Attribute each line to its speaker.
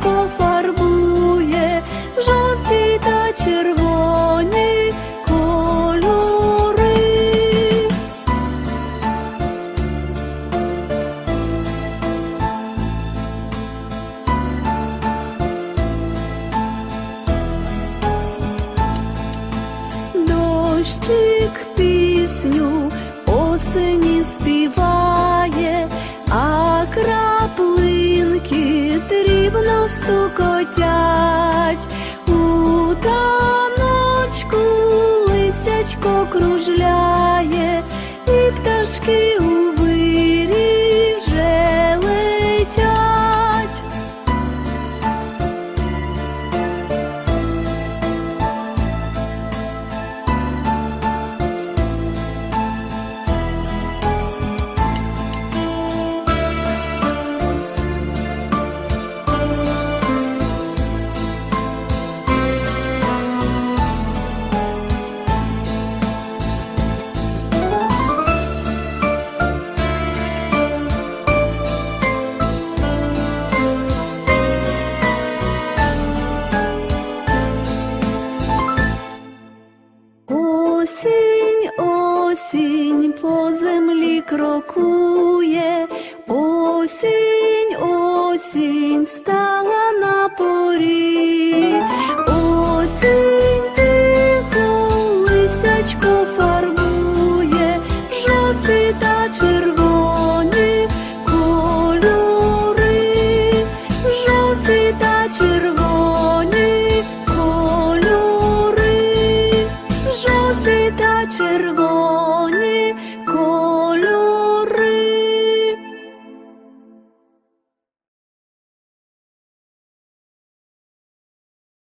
Speaker 1: батько фарбує в жовті та червоні кольори. Дощик пі. стукотять, у таночку лисячко кружляє, і пташки у вирі вже Осінь, осінь по землі крокує, осінь, осінь стала. ser